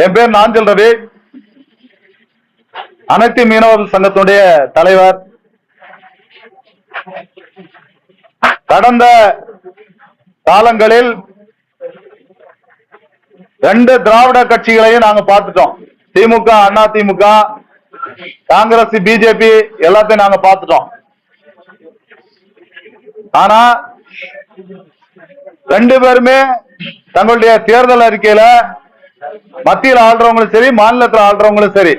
என் பேர் நாஞ்சல் ரவி. அனைத்து மீனவர்கள் சங்கத்துடைய தலைவர். கடந்த காலங்களில் ரெண்டு திராவிட கட்சிகளையும் நாங்க பார்த்துட்டோம். திமுக அண்ணா திமுக காங்கிரஸ் பிஜேபி எல்லாத்தையும் நாங்க பார்த்துட்டோம். ஆனா ரெண்டு பேருமே தங்களுடைய தேர்தல் அறிக்கையில மத்தியில் ஆள்றவங்களும் சரி மாநிலத்தில் ஆள்றவங்களும் சரி.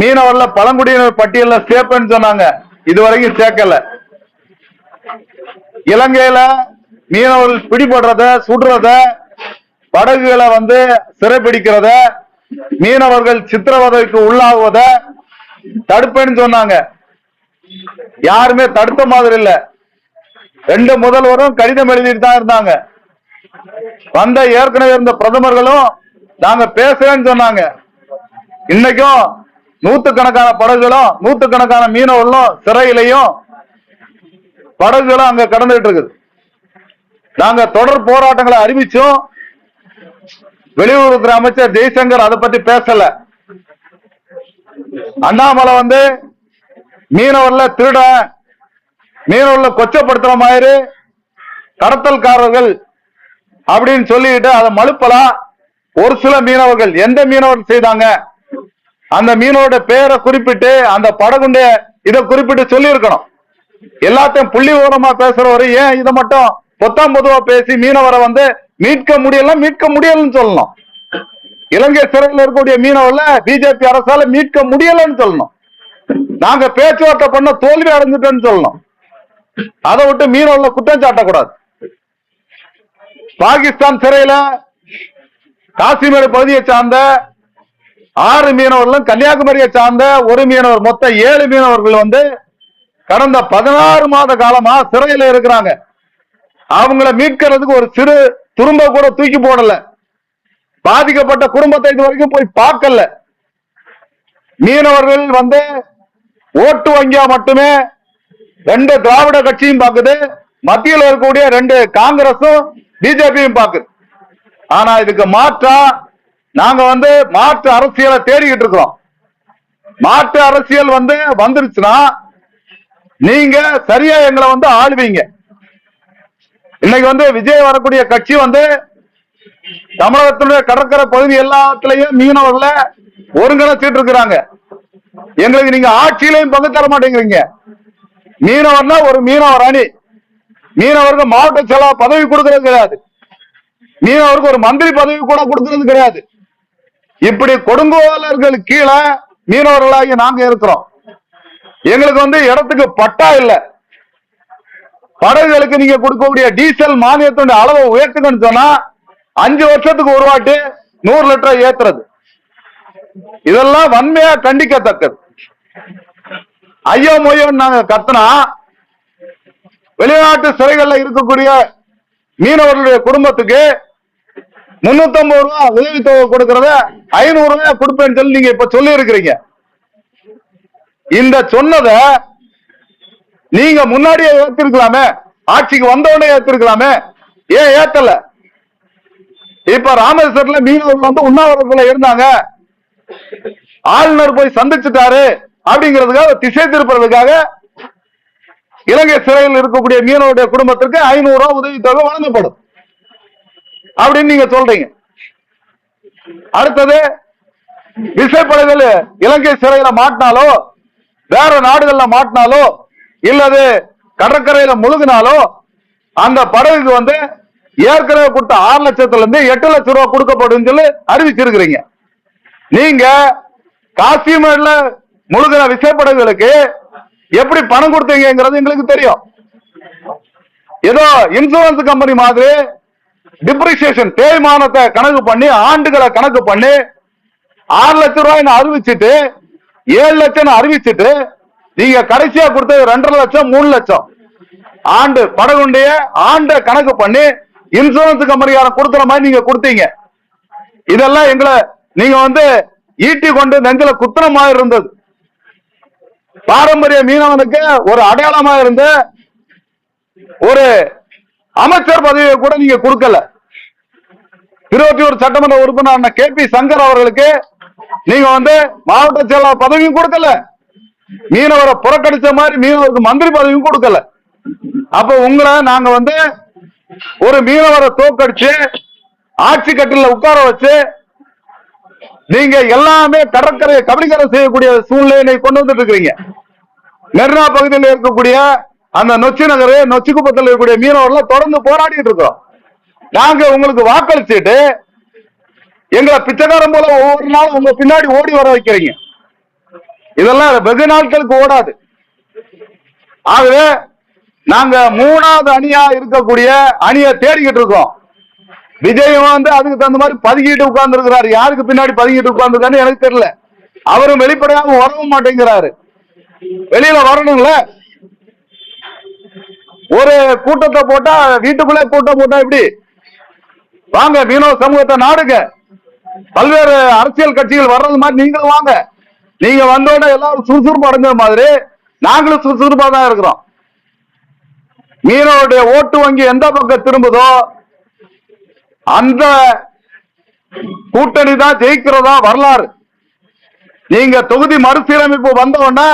மீனவர்ல பழங்குடியினர் பட்டியல்ல சேர்ப்பேன்னு சொன்னாங்க. இதுவரைக்கும் சேர்க்கல இலங்கையில மீனவர்கள் பிடிபடுறத சுடுறத படகுகளை வந்து சிறைப்பிடிக்கிறத மீனவர்கள் சித்திரவதைக்கு உள்ளாகுவத தடுப்பேன்னு சொன்னாங்க. யாருமே தடுத்த மாதிரி இல்ல. ரெண்டு முதல்வரும் கடிதம் எழுதிட்டு தான் இருந்தாங்க. வந்த ஏற்கனவே இருந்த பிரதமர்களும் நாங்க பேசுறேன்னு சொன்னாங்க. இன்னைக்கும் நூத்துக்கணக்கான படகுகளும் நூத்துக்கணக்கான மீனவர்களும் சிறையிலையும் படகுகளும் அங்க கடந்துட்டு இருக்குது. நாங்க தொடர் போராட்டங்களை அறிவிச்சோம். வெளியுறவுத்துறை அமைச்சர் ஜெய்சங்கர் அதை பத்தி பேசல. அண்ணாமலை வந்து மீனவர்ல திருட மீனவர்ல கொச்சப்படுத்துற மாதிரி கடத்தல்காரர்கள் அப்படின்னு சொல்லிட்டு அதை மழுப்பலாம் ஒரு சில மீனவர்கள் எந்த மீனவர் செய்தாங்க? அந்த மீனோட பேரை குறிப்பிட்டு அந்த படகுண்டைய இதை குறிப்பிட்டு சொல்லி இருக்கணும் எல்லாத்தையும் புள்ளி விவரமா பேசுறவரு ஏன் இதை மட்டும் பொத்தாம் பொதுவா பேசி மீனவரை வந்து மீட்க முடியல மீட்க முடியலன்னு சொல்லணும். இலங்கை சிறையில் இருக்கக்கூடிய மீனவர்ல பிஜேபி அரசால மீட்க முடியலன்னு சொல்லணும். நாங்க பேச்சுவார்த்தை பண்ண தோல்வி அடைஞ்சிட்டோன்னு சொல்லணும். அதை விட்டு மீனவர்ல குற்றம் சாட்டக்கூடாது. பாகிஸ்தான் சிறையில காசிமேடு பகுதியை சார்ந்த ஆறு மீனவர்களும் கன்னியாகுமரியை சார்ந்த ஒரு மீனவர் மொத்தம் ஏழு மீனவர்கள் வந்து கடந்த பதினாறு மாத காலமா சிறையில இருக்கிறாங்க. அவங்கள மீட்கிறதுக்கு ஒரு சிறு துரும்ப கூட தூக்கி போடல. பாதிக்கப்பட்ட குடும்பத்தை இது வரைக்கும் போய் பார்க்கல. மீனவர்கள் வந்து ஓட்டு வங்கியா மட்டுமே ரெண்டு திராவிட கட்சியும் பார்க்குது மத்தியில் இருக்கக்கூடிய ரெண்டு காங்கிரஸும் பிஜேபியும் பார்க்குது ஆனா இதுக்கு மாற்றா நாங்க வந்து மாற்று அரசியலை தேடிக்கிட்டு இருக்கிறோம். மாற்று அரசியல் வந்து வந்துருச்சுன்னா நீங்க சரியா எங்களை வந்து ஆளுவீங்க. இன்னைக்கு வந்து விஜய் வரக்கூடிய கட்சி வந்து தமிழகத்தினுடைய கடற்கரை பகுதி எல்லாத்துலயும் மீனவர்களை ஒருங்கிணைச்சிட்டு இருக்கிறாங்க. எங்களுக்கு நீங்க ஆட்சியிலையும் பங்கு தர மாட்டேங்கிறீங்க. மீனவர்னா ஒரு மீனவர் அணி. மீனவருக்கு மாவட்ட செலவு பதவி கொடுக்கறது கிடையாது. மீனவருக்கு ஒரு மந்திரி பதவி கூட கொடுக்கறது கிடையாது. இப்படி கொடுங்கோலர்கள் கீழே மீனவர்களாகி நாங்க இருக்கிறோம். எங்களுக்கு வந்து இடத்துக்கு பட்டா இல்ல. படகுகளுக்கு நீங்க கொடுக்கக்கூடிய டீசல் மானியத்தினுடைய அளவை உயர்த்துங்கன்னு சொன்னா அஞ்சு வருஷத்துக்கு ஒரு வாட்டி நூறு லிட்டர் ஏத்துறது. இதெல்லாம் வன்மையா கண்டிக்கத்தக்கது. ஐயோ மொய்யோன்னு நாங்க கத்தனா வெளிநாட்டு சிறைகள்ல இருக்கக்கூடிய மீனவர்களுடைய குடும்பத்துக்கு முன்னூத்தி ஐம்பது ரூபா உதவித்தொகை கொடுக்கறத ஐநூறு ரூபாய் கொடுப்பேன்னு சொல்லி நீங்க இப்ப சொல்லி இருக்கிறீங்க இந்த சொன்னத நீங்க முன்னாடியே ஏத்திருக்கலாமே ஆட்சிக்கு வந்தவொடனே ஏத்திருக்கலாமே ஏன் ஏத்தல? இப்ப ராமேஸ்வரத்துல மீனவர்கள் வந்து உண்ணாவிரதத்துல இருந்தாங்க. ஆளுநர் போய் சந்திச்சுட்டாரு அப்படிங்கிறதுக்காக திசை திருப்புறதுக்காக இலங்கை சிறையில் இருக்கக்கூடிய மீனவருடைய குடும்பத்திற்கு ஐநூறு ரூபாய் உதவித்தொகை வழங்கப்படும். அப்படின்னு நீங்க சொல்றீங்க. அடுத்தது விசைப்படைகள் இலங்கை சிறையில மாட்டினாலோ வேற நாடுகள்ல மாட்டினாலோ இல்லது கடற்கரையில முழுகினாலோ அந்த படகுக்கு வந்து ஏற்கனவே கொடுத்த ஆறு லட்சத்துல இருந்து எட்டு லட்சம் ரூபாய் கொடுக்கப்படும் சொல்லி அறிவிச்சிருக்கிறீங்க. நீங்க காசிமேட்ல முழுகிற விசைப்படகுகளுக்கு எப்படி பணம் கொடுத்தீங்கிறது எங்களுக்கு தெரியும். ஏதோ இன்சூரன்ஸ் கம்பெனி மாதிரி டிப்ரிசியேஷன் தேய்மானத்தை கணக்கு பண்ணி ஆண்டுகளை கணக்கு பண்ணி ஆறு லட்சம் ரூபாய் அறிவிச்சிட்டு ஏழு லட்சம் அறிவிச்சிட்டு நீங்க கடைசியா கொடுத்தது ரெண்டரை லட்சம் மூணு லட்சம். ஆண்டு படகுண்டிய ஆண்டை கணக்கு பண்ணி இன்சூரன்ஸ் கம்பெனிக்காரன் கொடுக்குற மாதிரி நீங்க கொடுத்தீங்க. இதெல்லாம் எங்களை நீங்க வந்து ஈட்டி கொண்டு நெஞ்சில குத்துற மாதிரி இருந்தது. பாரம்பரிய மீனவனுக்கு ஒரு அடையாளமா இருந்த ஒரு அமைச்சர் பதவியை கூட நீங்க கொடுக்கல. திருவொற்றியூர் சட்டமன்ற உறுப்பினர் கே பி சங்கர் அவர்களுக்கு நீங்க வந்து மாவட்ட செயலாளர் பதவியும் கொடுக்கல. மீனவரை புறக்கணிச்ச மாதிரி மீனவருக்கு மந்திரி பதவியும் கொடுக்கல. அப்ப உங்களை நாங்க வந்து ஒரு மீனவரை தோக்கடிச்சு ஆட்சி கட்டில உட்கார வச்சு நீங்க எல்லாமே கடற்கரை கபடிக்கரை செய்யக்கூடிய சூழ்நிலையை கொண்டு வந்துட்டு இருக்கிறீங்க மெர்னா பகுதியில் இருக்கக்கூடிய அந்த நொச்சி நகர் நொச்சி குப்பத்தில் இருக்கக்கூடிய மீனவர்கள் தொடர்ந்து போராடிட்டு இருக்கோம் நாங்க உங்களுக்கு வாக்களிச்சுட்டு எங்களை பிச்சைக்காரன் போல ஒவ்வொரு நாளும் உங்க பின்னாடி ஓடி வர வைக்கிறீங்க. இதெல்லாம் வெகு நாட்களுக்கு ஓடாது. ஆகவே நாங்க மூணாவது அணியா இருக்கக்கூடிய அணியை தேடிக்கிட்டு இருக்கோம். விஜயம் வந்து அதுக்கு தகுந்த மாதிரி பதுக்கிட்டு உட்கார்ந்து இருக்கிறாரு யாருக்கு பின்னாடி பதுகிட்டு உட்கார்ந்துருக்கான்னு எனக்கு தெரியல. அவரும் வெளிப்படையாக வரவும் மாட்டேங்கிறாரு. வெளியில வரணும்ல? ஒரு கூட்டத்தை போட்டா வீட்டுக்குள்ளே கூட்டம் போட்டா எப்படி? வாங்க மீனவ சமூகத்தை நாடுங்க. பல்வேறு அரசியல் கட்சிகள் வர்றது மாதிரி நீங்களும் வாங்க. நீங்க வந்தோட எல்லாரும் சுறுசுறுப்பு அடைஞ்ச மாதிரி நாங்களும் சுறுசுறுப்பா தான் இருக்கிறோம். மீனவருடைய ஓட்டு வங்கி எந்த பக்கம் திரும்புதோ அந்த கூட்டணி தான் ஜெயிக்கிறதா வரலாறு. நீங்க தொகுதி மறுசீரமைப்பு வந்த உடனே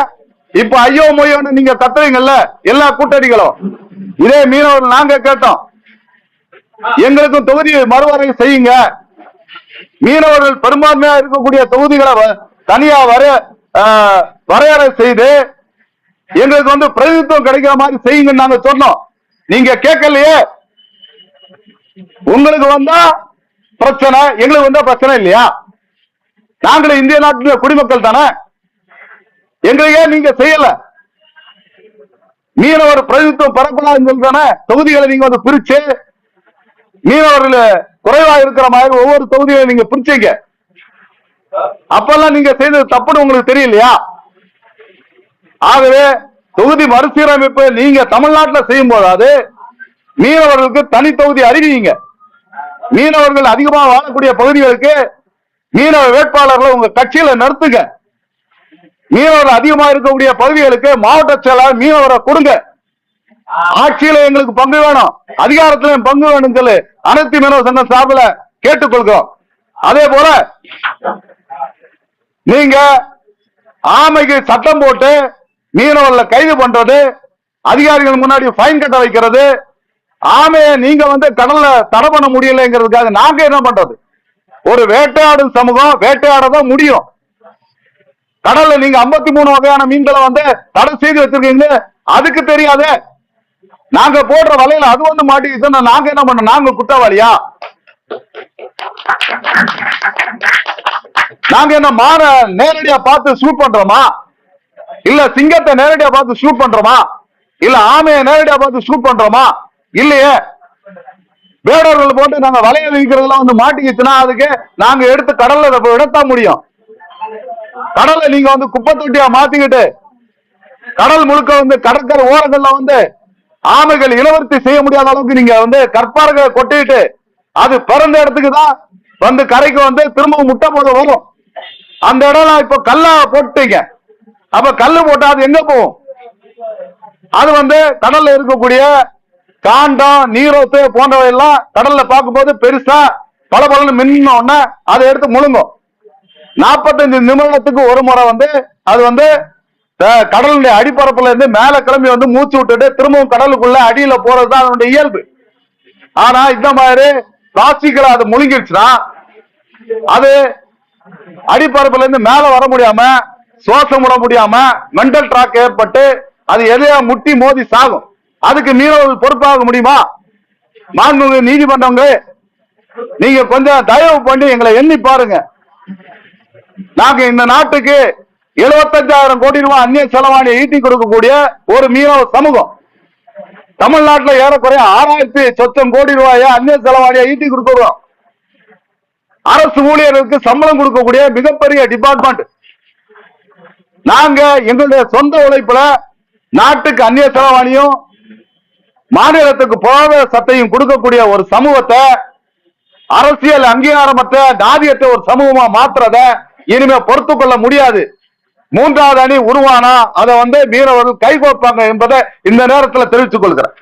இப்ப ஐயோ மொய்யோன்னு நீங்க கத்துறீங்கல்ல எல்லா கூட்டணிகளும். இதே மீனவர்கள் நாங்க கேட்டோம். எங்களுக்கும் தொகுதி மறுவரை செய்யுங்க. மீனவர்கள் பெரும்பான்மையா இருக்கக்கூடிய தொகுதிகளை வ- தனியா வர வரையறை செய்து எங்களுக்கு வந்து பிரதிநிதித்துவம் கிடைக்கிற மாதிரி செய்யுங்கன்னு நாங்க சொன்னோம். நீங்க கேட்கலையே. உங்களுக்கு வந்தா பிரச்சனை எங்களுக்கு வந்தா பிரச்சனை இல்லையா? நாங்களும் இந்திய நாட்டில குடிமக்கள் தானே. எங்களுக்கு நீங்க செய்யல? மீனவர் பிரதித்துவம் பரப்பலாம் தானே தொகுதிகளை நீங்க வந்து பிரிச்சு மீனவர்கள் குறைவா இருக்கிற மாதிரி ஒவ்வொரு தொகுதியை நீங்க பிரிச்சீங்க. அப்பெல்லாம் நீங்க செய்தது தப்புன்னு உங்களுக்கு தெரியலையா? ஆகவே தொகுதி மறுசீரமைப்பு நீங்க தமிழ்நாட்டில் செய்யும் போதாவது மீனவர்களுக்கு தனி தொகுதி அறிவிங்க. மீனவர்கள் அதிகமாக வாழக்கூடிய பகுதிகளுக்கு மீனவ வேட்பாளர்களை உங்க கட்சியில நிறுத்துங்க. மீனவர்கள் அதிகமா இருக்கக்கூடிய பகுதிகளுக்கு மாவட்ட செயலாளர் மீனவரை கொடுங்க. ஆட்சியில எங்களுக்கு பங்கு வேணும். அதிகாரத்திலும் பங்கு வேணும் சொல்லி அனைத்து மீனவ சங்கம் சார்பில் கேட்டுக்கொள்கிறோம். அதே போல நீங்க ஆமைக்கு சட்டம் போட்டு மீனவர்களை கைது பண்றது அதிகாரிகள் முன்னாடி ஃபைன் கட்ட வைக்கிறது ஆமையை நீங்க வந்து கடல்ல தடை பண்ண முடியலைங்கிறதுக்காக நாங்க என்ன பண்றது? ஒரு வேட்டையாடும் சமூகம் வேட்டையாட தான் முடியும். கடல்ல நீங்க 53 மூணு வகையான மீன்களை வந்து தடை செய்து வச்சிருக்கீங்க அதுக்கு தெரியாது. நாங்க போடுற வலையில அது வந்து மாட்டிக்கிச்சுன்னா நாங்க என்ன பண்ண நாங்க குற்றவாளியா? நாங்க என்ன மான நேரடியா பார்த்து ஷூட் பண்றோமா? இல்ல சிங்கத்தை நேரடியா பார்த்து ஷூட் பண்றோமா? இல்ல ஆமையை நேரடியா பார்த்து ஷூட் பண்றோமா? இல்லையே. வேடர்கள் போட்டு நாங்க வலைய வைக்கிறதுலாம் வந்து மாட்டிக்கிச்சுன்னா அதுக்கு நாங்க எடுத்து கடல்ல அதை விடத்தான் முடியும். கடலை நீங்க வந்து குப்பை தொட்டியா மாத்திக்கிட்டு கடல் முழுக்க வந்து கடற்கரை ஓரங்கள்ல வந்து ஆமைகள் இளவர்த்தி செய்ய முடியாத அளவுக்கு நீங்க வந்து கற்பார்களை கொட்டிட்டு அது பிறந்த இடத்துக்கு தான் வந்து கரைக்கு வந்து திரும்பவும் முட்டை போட வரும் அந்த இடம் இப்ப கல்லா போட்டுட்டீங்க. அப்ப கல்லு போட்டா அது எங்க போகும்? அது வந்து கடல்ல இருக்கக்கூடிய காண்டம் நீரோத்து போன்றவை எல்லாம் கடல்ல பார்க்கும்போது பெருசா பல பலன்னு மின்ன உடனே அதை எடுத்து முழுங்கும். நாற்பத்தஞ்சு நிமிடத்துக்கு ஒரு முறை வந்து அது வந்து கடலுடைய அடிப்பரப்புல இருந்து மேல கிளம்பி வந்து மூச்சு விட்டுட்டு திரும்பவும் கடலுக்குள்ள அடியில போறதுதான் அதனுடைய இயல்பு. ஆனா இந்த மாதிரி பிளாஸ்டிக்ல அது முழுங்கிடுச்சுன்னா அது அடிப்பரப்புல இருந்து மேல வர முடியாம சுவாசம் விட முடியாம மென்டல் டிராக் ஏற்பட்டு அது எதையா முட்டி மோதி சாகும். அதுக்கு மீனவர்கள் பொறுப்பாக முடியுமா? மாண்புமிகு நீதிமன்றங்க நீங்க கொஞ்சம் தயவு பண்ணி எங்களை எண்ணி பாருங்க. நாங்க இந்த நாட்டுக்கு எழுபத்தஞ்சாயிரம் கோடி ரூபாய் அந்நிய செலவாணியை ஈட்டி கொடுக்கக்கூடிய ஒரு மீனவ சமூகம். தமிழ்நாட்டில் ஏறக்குறைய ஆறாயிரத்தி சொச்சம் கோடி ரூபாயை அந்நிய செலவாணியை ஈட்டி கொடுக்கிறோம். அரசு ஊழியர்களுக்கு சம்பளம் கொடுக்கக்கூடிய மிகப்பெரிய டிபார்ட்மெண்ட் நாங்க எங்களுடைய சொந்த உழைப்புல நாட்டுக்கு அந்நிய செலவாணியும் மாநிலத்துக்கு போக சத்தையும் கொடுக்கக்கூடிய ஒரு சமூகத்தை அரசியல் அங்கீகாரமற்ற தாதியத்தை ஒரு சமூகமா மாத்துறத இனிமே பொறுத்து கொள்ள முடியாது. மூன்றாவது அணி உருவானா அதை வந்து மீனவர்கள் கைகோப்பாங்க என்பதை இந்த நேரத்தில் தெரிவித்துக் கொள்கிறேன்.